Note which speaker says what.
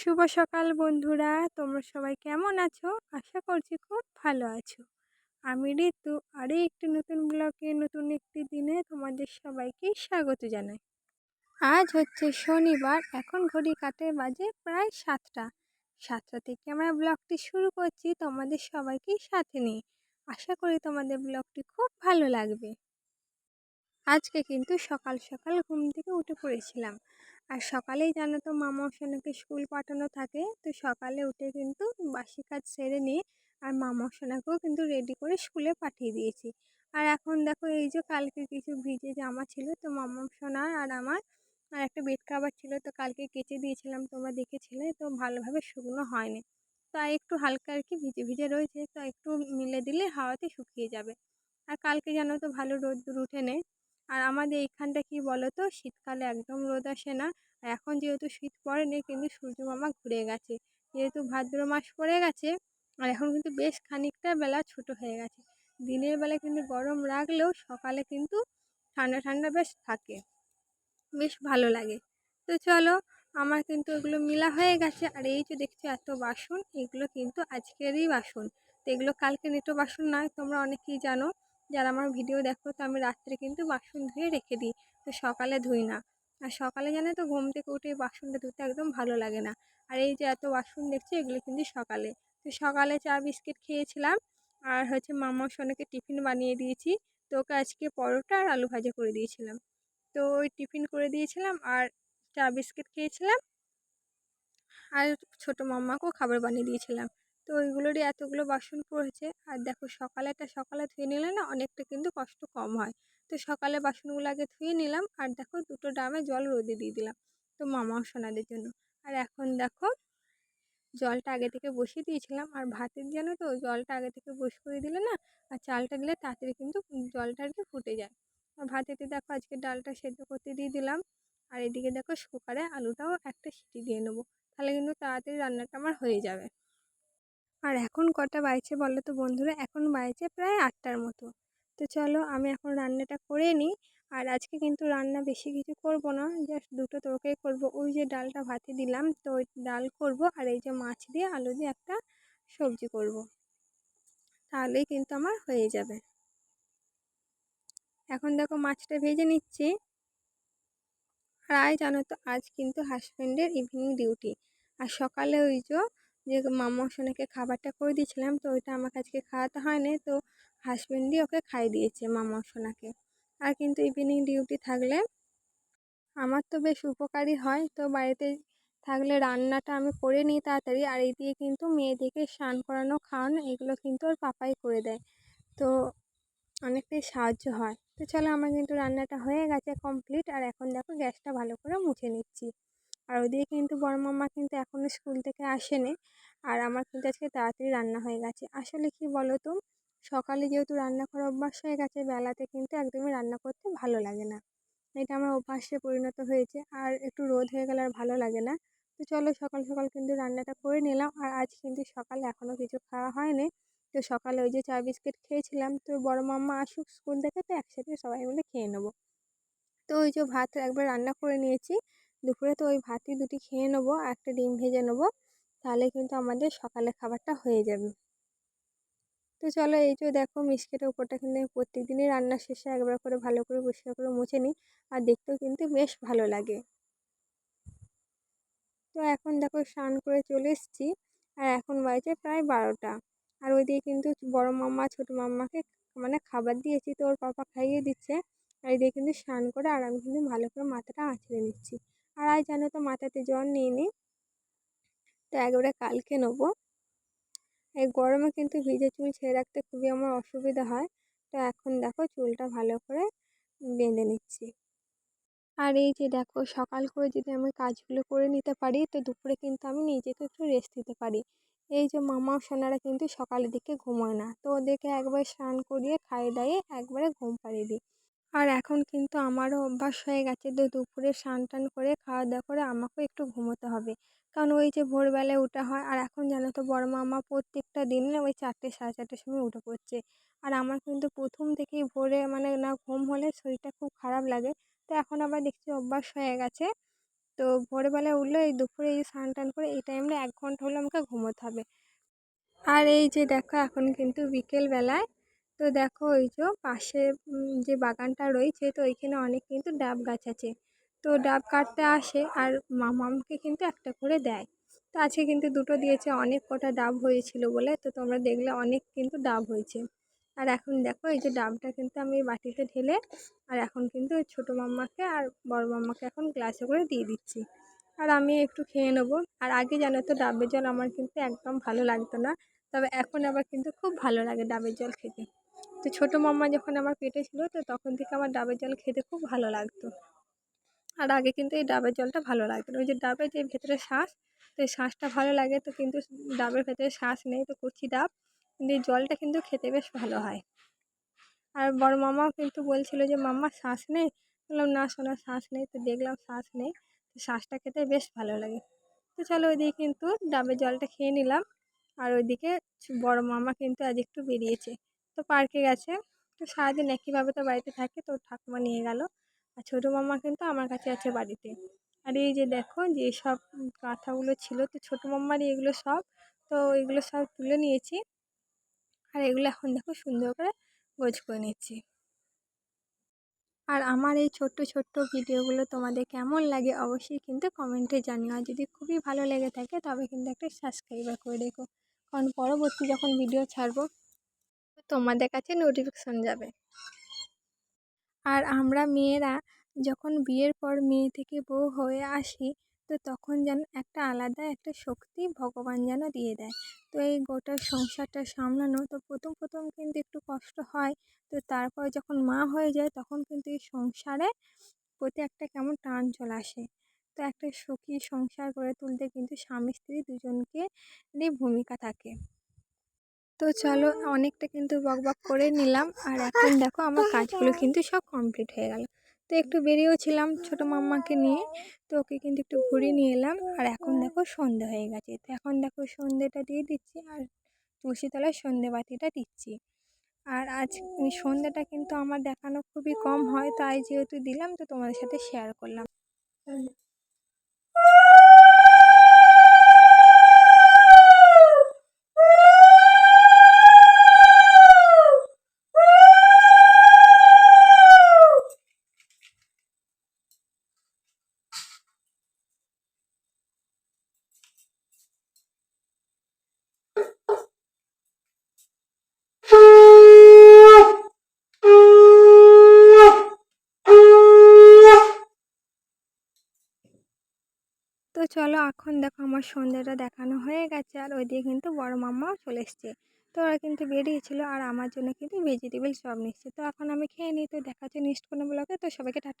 Speaker 1: শুভ সকাল বন্ধুরা, তোমরা সবাই কেমন আছো? আশা করছি খুব ভালো আছো। আমি ঋতু, আরও একটি নতুন ব্লগে, নতুন একটি দিনে তোমাদের সবাইকে স্বাগত জানাই। আজ হচ্ছে শনিবার, এখন ঘড়ি কাটে বাজে প্রায় সাতটা। সাতটা থেকে আমরা ব্লগটি শুরু করছি তোমাদের সবাইকে সাথে নিয়ে। আশা করি তোমাদের ব্লগটি খুব ভালো লাগবে। আজকে কিন্তু সকাল সকাল ঘুম থেকে উঠে পড়েছিলাম। আর সকালেই জানো তো মামা সোনাকে স্কুল পাঠানো থাকে। তো সকালে উঠে কিন্তু বাসি কাজ সেরে নিয়ে আর মামা সোনাকেও কিন্তু রেডি করে স্কুলে পাঠিয়ে দিয়েছি। আর এখন দেখো এই যে কালকে কিছু ভিজে জামা ছিল তো মামা সোনার আর আমার আর একটা বেড কাভার ছিল তো কালকে কেচে দিয়েছিলাম, তোমরা দেখেছিলে তো ভালোভাবে শুকনো হয়নি। তাই একটু হালকা আর কি ভিজে ভিজে রয়েছে তো একটু মিলে দিলে হাওয়াতে শুকিয়ে যাবে। আর কালকে জানো তো ভালো রোদ্দুর উঠে নেই আর আমাদের এইখানটা কি বলো তো শীতকালে একদম রোদ আসে না। আর এখন যেহেতু শীত পড়েনি, কিন্তু সূর্য মামা ঘুরে গেছে। যেহেতু ভাদ্র মাস পড়ে গেছে, আর এখন কিন্তু বেশ খানিকটা বেলা ছোট হয়ে গেছে। দিনের বেলা কিন্তু গরম রাখলেও সকালে কিন্তু ঠান্ডা ঠান্ডা বেশ থাকে। বেশ ভালো লাগে। তো চলো, আমার কিন্তু এগুলো মিলা হয়ে গেছে। আর এই যে দেখছ এত বাসন, এগুলো কিন্তু আজকেরই বাসন। তো এগুলো কালকে নেটো বাসন নয়, তোমরা অনেকেই জানো। যারা আমার ভিডিও দেখো তো আমি রাত্রে কিন্তু বাসন ধুয়ে রেখে দিই। তো সকালে ধুই না। আর সকালে জানে তো ঘুম থেকে উঠে বাসনটা ধুতে একদম ভালো লাগে না। আর এই যে এত বাসন দেখছি এগুলো কিন্তু সকালে। তো সকালে চা বিস্কিট খেয়েছিলাম। আর হচ্ছে মামা সোনাকে টিফিন বানিয়ে দিয়েছি। তো ওকে আজকে পরোটা আর আলু ভাজা করে দিয়েছিলাম। তো ওই টিফিন করে দিয়েছিলাম আর চা বিস্কিট খেয়েছিলাম। আর ছোটো মাম্মাকেও খাবার বানিয়ে দিয়েছিলাম। তো ওইগুলোরই এতগুলো বাসন পড়েছে। আর দেখো সকালেটা সকালে ধুয়ে নিলে না অনেকটা কিন্তু কষ্ট কম হয়। তো সকালে বাসনগুলো আগে ধুয়ে নিলাম আর দেখো দুটো ড্রামে জল রোদে দিয়ে দিলাম। তো মামাও সোনাদের জন্য। আর এখন দেখো জলটা আগে থেকে বসিয়ে দিয়েছিলাম। আর ভাতের জন্য তো জলটা আগে থেকে বস করে দিলে না আর চালটা দিলে তাড়াতাড়ি কিন্তু জলটা আর কি ফুটে যায়। আর ভাতেতে দেখো আজকে ডালটা সেদ্ধ করতে দিয়ে দিলাম। আর এদিকে দেখো কুকারে আলুটাও একটা সিটি দিয়ে নেব। তাহলে কিন্তু তাড়াতাড়ি রান্নাটা আমার হয়ে যাবে। আর এখন কটা বাইছে বলো তো বন্ধুরা? এখন বাইছে প্রায় আটটার মতো। তো চলো আমি এখন রান্নাটা করে নিই। আর আজকে কিন্তু রান্না বেশি কিছু করব না জাস্ট দুটো তরকারি করব। ওই যে ডালটা ভাতে দিলাম, তো ওই ডাল করব। আর এই যে মাছ দিয়ে আলু দিয়ে একটা সবজি করব। তাহলেই কিন্তু আমার হয়ে যাবে। এখন দেখো মাছটা ভেজে নিচ্ছি। আর আজ জানো তো, আজ কিন্তু হাজব্যান্ডের ইভিনিং ডিউটি আর সকালে ওই যে যে মামা সোনাকে খাবারটা করে দিয়েছিলাম, তো ওইটা আমার আজকে খাওয়াতে হয়নি, তো হাজব্যান্ডই ওকে খাইয়ে দিয়েছে মামা সোনাকে। আর কিন্তু ইভিনিং ডিউটি থাকলে আমার তো বেশ উপকারী হয়, তো বাড়িতে থাকলে রান্নাটা আমি করে নিই তাড়াতাড়ি, আর এই দিয়ে কিন্তু মেয়েদেরকে স্নান করানো, খাওয়ানো, এগুলো কিন্তু ওর পাপাই করে দেয়, তো অনেকটাই সাহায্য হয়। তো চলো, আমার কিন্তু রান্নাটা হয়ে গেছে কমপ্লিট আর এখন দেখো গ্যাসটা ভালো করে মুছে নিচ্ছি। আর ওদিকে কিন্তু বড় মাম্মা কিন্তু এখনও স্কুল থেকে আসেনি। আর আমার কিন্তু আজকে তাড়াতাড়ি রান্না হয়ে গেছে। আসলে কি বলো তো সকালে যেহেতু রান্না করা অভ্যাস হয়ে গেছে, বেলাতে কিন্তু একদমই রান্না করতে ভালো লাগে না। এটা আমার অভ্যাসে পরিণত হয়েছে। আর একটু রোদ হয়ে গেলে আর ভালো লাগে না। তো চলো সকাল সকাল কিন্তু রান্নাটা করে নিলাম। আর আজ কিন্তু সকালে এখনও কিছু খাওয়া হয়নি। তো সকালে ওই যে চা বিস্কিট খেয়েছিলাম। তো বড় মাম্মা আসুক স্কুল থেকে, তো একসাথে সবাই মিলে খেয়ে নেব। তো ওই যে ভাত একবার রান্না করে নিয়েছি। দুপুরে তো ওই ভাতই দুটি খেয়ে নেব আর একটা ডিম ভেজে নেব, তাহলে কিন্তু আমাদের সকালে খাবারটা হয়ে যাবে। তো চলো এই যে দেখো মিষ্টিটা উপরটা কিন্তু প্রত্যেক দিনই রান্না শেষে একবার করে ভালো করে পরিষ্কার করে মুছে নিই, আর দেখতেও কিন্তু বেশ ভালো লাগে। তো এখন দেখো স্নান করে চলে এসেছি, আর এখন বাজে প্রায় বারোটা, আর ওইদিকে কিন্তু বড় মাম্মা ছোটো মাম্মাকে মানে খাবার দিয়েছি, তো ওর পাপা খাইয়ে দিচ্ছে, আর এদিকে কিন্তু স্নান করে আর আমি কিন্তু ভালো করে মাথাটা আঁচড়ে নিচ্ছি। আর আজ জানো তো মাথাতে জল নিয়ে নিই। তো একবারে কালকে নেব। এই গরমে কিন্তু ভিজে চুল ছেড়ে রাখতে খুবই আমার অসুবিধা হয়। তো এখন দেখো চুলটা ভালো করে বেঁধে নিচ্ছি। আর এই যে দেখো, সকাল করে যদি আমি কাজগুলো করে নিতে পারি, তো দুপুরে কিন্তু আমি নিজেকে একটু রেস্ট দিতে পারি। এই যে মামা সোনারা কিন্তু সকালের দিকে ঘুমোয় না। তো ওদেরকে একবার স্নান করিয়ে খাইয়ে দাইয়ে একবারে ঘুম পাড়িয়ে দিই। আর এখন কিন্তু আমারও অভ্যাস হয়ে গেছে তো দুপুরে স্নান টান করে খাওয়া দাওয়া করে আমাকেও একটু ঘুমোতে হবে। কারণ ওই যে ভোরবেলায় ওঠা হয়, আর এখন জানো তো বড় মামা প্রত্যেকটা দিন ওই চারটে, সাড়ে চারটের সময় উঠে পড়ছে। আর আমার কিন্তু প্রথম থেকেই ভোরে মানে না ঘুম হলে শরীরটা খুব খারাপ লাগে। তো এখন আবার দেখছি অভ্যাস হয়ে গেছে। তো ভোরবেলায় ভোরবেলা উঠলে এই দুপুরে এই স্নান টান করে এই টাইমটা এক ঘণ্টা হলে আমাকে ঘুমোতে হবে। আর এই যে দেখো এখন কিন্তু বিকেলবেলায় তো দেখো ওই যে পাশে যে বাগানটা রয়েছে, তো ওইখানে অনেক কিন্তু ডাব গাছ আছে। তো ডাব কাটতে আসে আর মামামকে কিন্তু একটা করে দেয়। তো আজকে কিন্তু দুটো দিয়েছে, অনেক কটা ডাব হয়েছিল বলে। তো তোমরা দেখলে অনেক কিন্তু ডাব হয়েছে। আর এখন দেখো, এই যে ডাবটা কিন্তু আমি বাটিতে ঢেলে আর এখন কিন্তু ছোটো মাম্মাকে আর বড় মাম্মাকে এখন গ্লাসে করে দিয়ে দিচ্ছি। আর আমি একটু খেয়ে নেব। আর আগে জানো তো, ডাবের জল আমার কিন্তু একদম ভালো লাগতো না। তবে এখন আবার কিন্তু খুব ভালো লাগে ডাবের জল খেতে। তো ছোটো মাম্মা যখন আমার পেটে ছিল, তো তখন থেকে আমার ডাবের জল খেতে খুব ভালো লাগতো। আর আগে কিন্তু এই ডাবের জলটা ভালো লাগতো ওই যে ডাবের যে ভেতরে শ্বাস, তো এই শ্বাসটা ভালো লাগে, তো কিন্তু ডাবের ভেতরে শ্বাস নেই, তো কচি ডাব। কিন্তু এই জলটা কিন্তু খেতে বেশ ভালো হয়। আর বড় মামাও কিন্তু বলছিল যে, মাম্মা, শ্বাস নেই? বললাম, না শোনা শ্বাস নেই। তো দেখলাম শ্বাস নেই, তো শ্বাসটা খেতে বেশ ভালো লাগে। তো চলো ওইদিকে কিন্তু ডাবের জলটা খেয়ে নিলাম। আর ওইদিকে বড় মামা কিন্তু আজ একটু বেরিয়েছে। তো পার্কে গেছে। তো সারাদিন একইভাবে তো বাড়িতে থাকে, তো ঠাকুমা নিয়ে গেল। আর ছোটো মামা কিন্তু আমার কাছে আছে বাড়িতে। আর এই যে দেখো, যে সব কাঁথাগুলো ছিল, তো ছোটো মাম্মারই এগুলো সব। তো এগুলো সব তুলে নিয়েছি। আর এগুলো এখন দেখো সুন্দর করে গোছ করে নিচ্ছি। আর আমার এই ছোট্ট ছোট্ট ভিডিওগুলো তোমাদের কেমন লাগে অবশ্যই কিন্তু কমেন্টে জানিও। আর যদি খুবই ভালো লেগে থাকে তবে কিন্তু একটা সাবস্ক্রাইবার করে রেখো। কারণ পরবর্তী যখন ভিডিও ছাড়বো তোমাদের কাছে নোটিফিকেশন যাবে। আর আমরা মেয়েরা যখন বিয়ের পর মেয়ে থেকে বউ হয়ে আসি, তো তখন যেন একটা আলাদা একটা শক্তি ভগবান যেন দিয়ে দেয়। তো এই গোটা সংসারটা সামলানো, তো প্রথম প্রথম কিন্তু একটু কষ্ট হয়। তো তারপর যখন মা হয়ে যায়, তখন কিন্তু এই সংসারে প্রতি একটা কেমন টান চলে আসে। তো একটা সুখী সংসার গড়ে তুলতে কিন্তু স্বামী স্ত্রী দুজনকেরই ভূমিকা থাকে। তো চলো অনেকটা কিন্তু বকবক করে নিলাম। আর এখন দেখো আমার কাজগুলো কিন্তু সব কমপ্লিট হয়ে গেল। তো একটু বেরিয়েও ছিলাম ছোটো মাম্মাকে নিয়ে, তো ওকে কিন্তু একটু ঘুরিয়ে নিয়ে এলাম। আর এখন দেখো সন্ধে হয়ে গেছে। তো এখন দেখো সন্ধেটা দিয়ে দিচ্ছি আর তুলসী তলায় সন্ধে বাতিটা দিচ্ছি। আর আজ এই সন্ধেটা কিন্তু আমার দেখানো খুবই কম হয়, তাই যেহেতু দিলাম, তো তোমাদের সাথে শেয়ার করলাম। তো চলো এখন দেখো আমার সন্ধ্যাটা দেখানো হয়ে গেছে, আর ওই ওইদিকে কিন্তু বড় মাম্মাও চলে এসছে। তো ওরা কিন্তু বেরিয়েছিল, আর আমার জন্য কিন্তু ভেজিটেবল সব নিচ্ছে। তো এখন আমি খেয়ে নিই, তো দেখাচ্ছে নেক্সট কোনো ব্লগে তো সবাইকে টাটা।